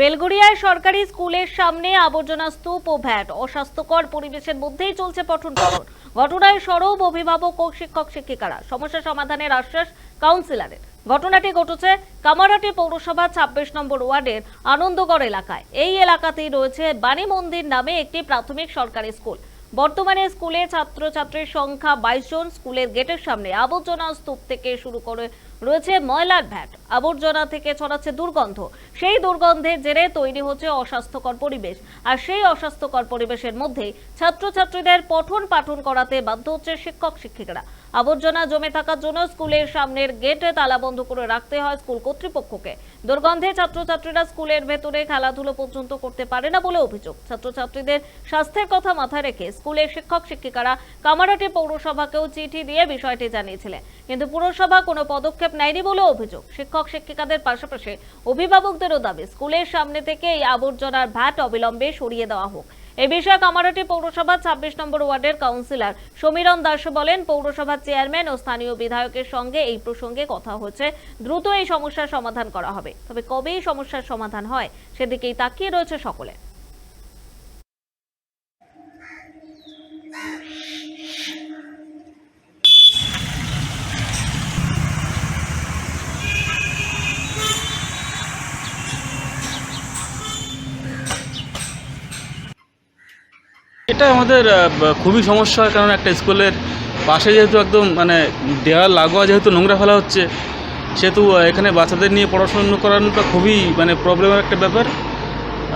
বেলগড়িয়ায় সরকারি স্কুলের সামনে আবর্জনা স্তূপ ও ভ্যাট। অস্বাস্থ্যকর পরিবেশের মধ্যেই চলছে পঠন পাঠন ঘটনায় সরব অভিভাবক ও শিক্ষক শিক্ষিকারা। সমস্যা সমাধানের আশ্বাস কাউন্সিলরের। ঘটনাটি ঘটেছে কামারহাটি পৌরসভা ছাব্বিশ নম্বর ওয়ার্ডের আনন্দগড় এলাকায়। এই এলাকাতেই রয়েছে বাণী মন্দির নামে একটি প্রাথমিক সরকারি স্কুল। বর্তমানে স্কুলে ছাত্রছাত্রীর সংখ্যা বাইশ জন। স্কুলের গেটের সামনে আবর্জনা স্তূপ থেকে শুরু করে রয়েছে ময়লার ভ্যাট। আবর্জনা থেকে ছড়াচ্ছে দুর্গন্ধ। সেই দুর্গন্ধের জেরে তৈরি হচ্ছে অস্বাস্থ্যকর পরিবেশ। আর সেই অস্বাস্থ্যকর পরিবেশের মধ্যেই ছাত্রছাত্রীদের পঠন পাঠন করাতে বাধ্য হচ্ছে শিক্ষক, শিক্ষিকারা। আবর্জনা জমে থাকার জন্য স্কুলের সামনের গেটে তালা বন্ধ করে রাখতে হয় স্কুল কর্তৃপক্ষকে। দুর্গন্ধে ছাত্রছাত্রীরা স্কুলের ভেতরে খেলাধুলো পর্যন্ত করতে পারে না বলে অভিযোগ। ছাত্রছাত্রীদের স্বাস্থ্যের কথা মাথায় রেখে স্কুলের শিক্ষক শিক্ষিকারা কামারহাটি পৌরসভাকেও চিঠি দিয়ে বিষয়টি জানিয়েছিলেন। কিন্তু পুরসভা কোনো পদক্ষেপ নেয়নি বলে অভিযোগ। শিক্ষক শিক্ষিকাদের পাশাপাশি অভিভাবকদেরও দাবি, স্কুলের সামনে থেকে এই আবর্জনার ভ্যাট অবিলম্বে সরিয়ে দেওয়া হোক। এ বিষয়ে কামারহাটি পৌরসভা ছাব্বিশ নম্বর ওয়ার্ডের কাউন্সিলর সমীরণ দাস বলেন, পৌরসভার চেয়ারম্যান ও স্থানীয় বিধায়কের সঙ্গে এই প্রসঙ্গে কথা হচ্ছে। দ্রুত এই সমস্যার সমাধান করা হবে। তবে কবে এই সমস্যার সমাধান হয়, সেদিকেই তাকিয়ে রয়েছে সকলে। এটা আমাদের খুবই সমস্যা হয় কারণ একটা স্কুলের পাশে যেহেতু একদম মানে দেওয়াল লাগোয়া যেহেতু নোংরা ফেলা হচ্ছে সেহেতু এখানে বাচ্চাদের নিয়ে পড়াশুনো করানোটা খুবই মানে প্রবলেমের একটা ব্যাপার।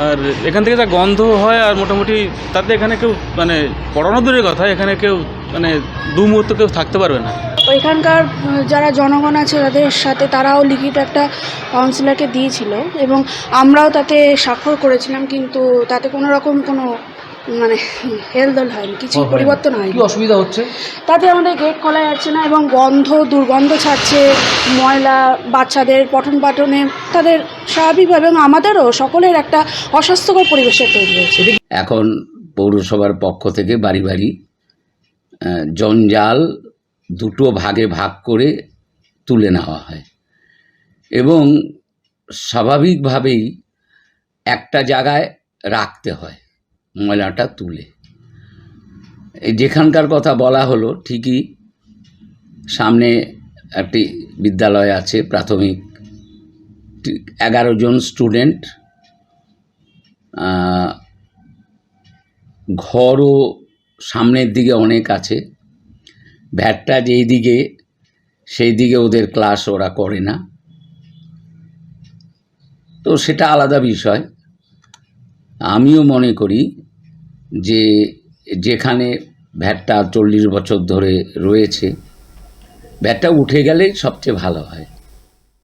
আর এখান থেকে যা গন্ধ হয় আর মোটামুটি তাতে এখানে কেউ মানে পড়ানো দূরের কথা এখানে কেউ মানে দু মুহূর্ত কেউ থাকতে পারবে না। ওইখানকার উম, যারা জনগণ আছে তাদের সাথে তারাও লিখিত একটা কাউন্সিলরকে দিয়েছিল এবং আমরাও তাতে স্বাক্ষর করেছিলাম কিন্তু তাতে কোনো রকম কোনো মানে হেলদোল হয়নি কিছু পরিবর্তন হয়নি। কি অসুবিধা হচ্ছে? তাতে আমাদের গেট খোলা যাচ্ছে না এবং গন্ধ দুর্গন্ধ ছাড়ছে। ময়লা বাচ্চাদের পঠন পাঠনে তাদের স্বাভাবিকভাবে এবং আমাদেরও সকলের একটা অস্বাস্থ্যকর পরিবেশের তৈরি হয়েছে। এখন পৌরসভার পক্ষ থেকে বাড়ি বাড়ি জঞ্জাল দুটো ভাগে ভাগ করে তুলে নেওয়া হয়। এবং স্বাভাবিকভাবেই একটা জায়গায় রাখতে হয়। ময়লাটা তুলে। যেখানকার কথা বলা হলো, ঠিকই সামনে একটি বিদ্যালয় আছে, প্রাথমিক। এগারো জন স্টুডেন্ট। ঘরও সামনের দিকে অনেক আছে। ভ্যাটটা যেই দিকে, সেই দিকে ওদের ক্লাস ওরা করে না। তো সেটা আলাদা বিষয়। আমিও মনে করি যে যেখানে ভ্যাটটা চল্লিশ বছর ধরে রয়েছে ভ্যাটটা উঠে গেলেই সবচেয়ে ভালো হয়।